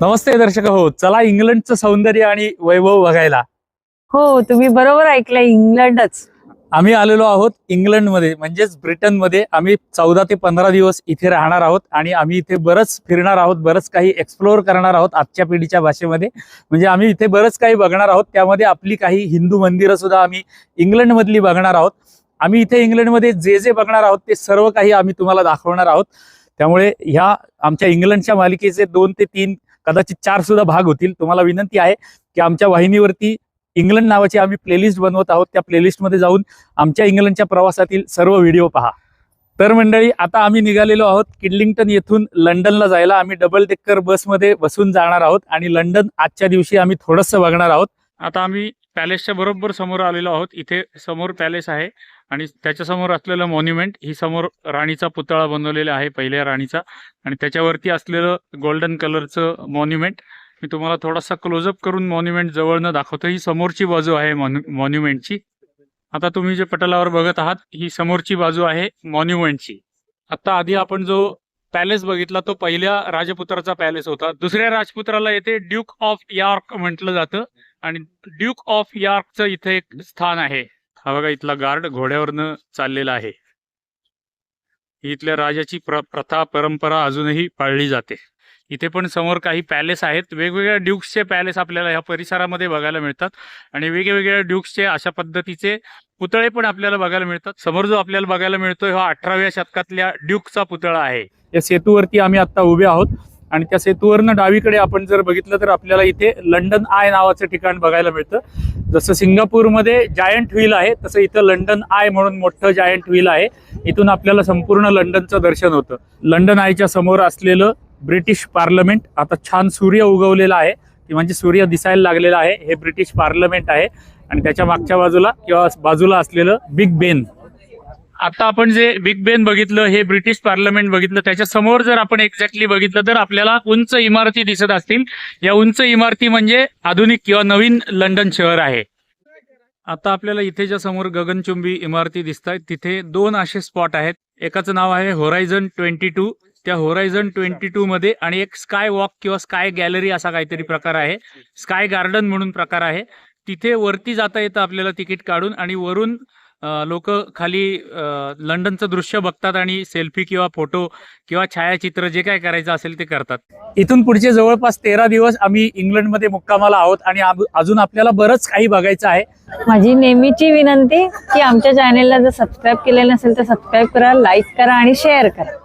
नमस्ते दर्शक हो चला इंग्लंडचं सौंदर्य आणि वैभव बघायला. हो तुम्ही बरोबर ऐकलं इंग्लंडच. आम्ही आलेलो आहोत इंग्लंडमध्ये म्हणजेच ब्रिटनमध्ये. आम्ही चौदा ते पंधरा दिवस इथे राहणार आहोत आणि आम्ही इथे बरंच फिरणार आहोत बरंच काही एक्सप्लोअर करणार आहोत आजच्या पिढीच्या भाषेमध्ये. म्हणजे आम्ही इथे बरंच काही बघणार आहोत त्यामध्ये आपली काही हिंदू मंदिरं सुद्धा आम्ही इंग्लंडमधली बघणार आहोत. आम्ही इथे इंग्लंडमध्ये जे जे बघणार आहोत ते सर्व काही आम्ही तुम्हाला दाखवणार आहोत. त्यामुळे ह्या आमच्या इंग्लंडच्या मालिकेचे दोन ते तीन कदाचित चार सुद्धा भाग होतील. तुम्हाला विनंती आहे की आमच्या वाहिनीवरती इंग्लंड नावाची आम्ही प्लेलिस्ट बनवत आहोत. त्या प्लेलिस्टमध्ये जाऊन आमच्या इंग्लंडच्या प्रवासातील सर्व व्हिडिओ पहा. तर मंडळी आता आम्ही निघालेलो आहोत किडलिंग्टन येथून लंडनला जायला. आम्ही डबल डेक्कर बसमध्ये बसून जाणार आहोत आणि लंडन आजच्या दिवशी आम्ही थोडंसं बघणार आहोत. आता आम्ही पॅलेसच्या बरोबर समोर आलेलो आहोत. इथे समोर पॅलेस आहे आणि त्याच्यासमोर असलेलं मॉन्युमेंट ही समोर राणीचा पुतळा बनवलेला आहे पहिल्या राणीचा. आणि त्याच्यावरती असलेलं गोल्डन कलरचं मॉन्युमेंट मी तुम्हाला थोडासा क्लोजअप करून मॉन्युमेंट जवळनं दाखवतो. ही समोरची बाजू आहे मॉन्युमेंटची आता तुम्ही जे पटलावर बघत आहात ही समोरची बाजू आहे मॉन्युमेंटची आता आधी आपण जो पॅलेस बघितला तो पहिल्या राजपुत्राचा पॅलेस होता. दुसऱ्या राजपुत्राला येथे ड्यूक ऑफ यॉर्क म्हटलं जातं. आणि ड्यूक ऑफ यॉर्कचं इथे एक स्थान आहे. हा बघा इथला गार्ड घोड्यावरनं चाललेला आहे. इथल्या राजाची प्र प्रथा परंपरा अजूनही पाळली जाते. इथे पण समोर काही पॅलेस आहेत. वेगवेगळ्या ड्यूक्सचे पॅलेस आपल्याला ह्या परिसरामध्ये बघायला मिळतात. आणि वेगवेगळ्या ड्यूक्सचे अशा पद्धतीचे पुतळे पण आपल्याला बघायला मिळतात. समोर जो आपल्याला बघायला मिळतोय हा अठराव्या शतकातल्या ड्यूकचा पुतळा आहे. या सेतूवरती आम्ही आता उभे आहोत. आणि त्या सेतूवरनं डावीकडे आपण जर बघितलं तर आपल्याला इथे लंडन आय नावाचं ठिकाण बघायला मिळतं. जसं सिंगापूरमध्ये जायंट व्हील आहे तसं इथं लंडन आय म्हणून मोठं जायंट व्हील आहे. इथून आपल्याला संपूर्ण लंडनचं दर्शन होतं. लंडन आयच्या समोर असलेलं ब्रिटिश पार्लमेंट आता छान सूर्य उगवलेला आहे की म्हणजे सूर्य दिसायला लागलेला आहे हे ब्रिटिश पार्लमेंट आहे. आणि त्याच्या मागच्या बाजूला किंवा बाजूला असलेलं बिग बेन आता आपण जे बिग बेन बघितलं हे ब्रिटिश पार्लमेंट बघितलं त्याच्यासमोर जर आपण एक्झॅक्टली बघितलं तर आपल्याला उंच इमारती दिसत असतील. या उंच इमारती म्हणजे आधुनिक किंवा नवीन लंडन शहर आहे. आता आपल्याला इथे ज्या समोर गगनचुंबी इमारती दिसत आहेत तिथे दोन असे स्पॉट आहेत. एकाचं नाव आहे होरायझन ट्वेंटी टू त्या होरायझन ट्वेंटी टू मध्ये आणि एक स्काय वॉक किंवा स्काय गॅलरी असा काहीतरी प्रकार आहे. स्काय गार्डन म्हणून प्रकार आहे. तिथे वरती जाता येतं आपल्याला तिकीट काढून आणि वरून लोक खाली लंडनचं दृश्य बघतात आणि सेल्फी किंवा फोटो किंवा छायाचित्र जे काय करायचं असेल ते करतात. इथून पुढचे जवळपास तेरा दिवस आम्ही इंग्लंडमध्ये मुक्कामाला आहोत आणि अजून आपल्याला बरंच काही बघायचं आहे. माझी नेहमीची विनंती की आमच्या चॅनेलला जर सबस्क्राईब केलेलं नसेल तर सबस्क्राईब करा लाईक करा आणि शेअर करा.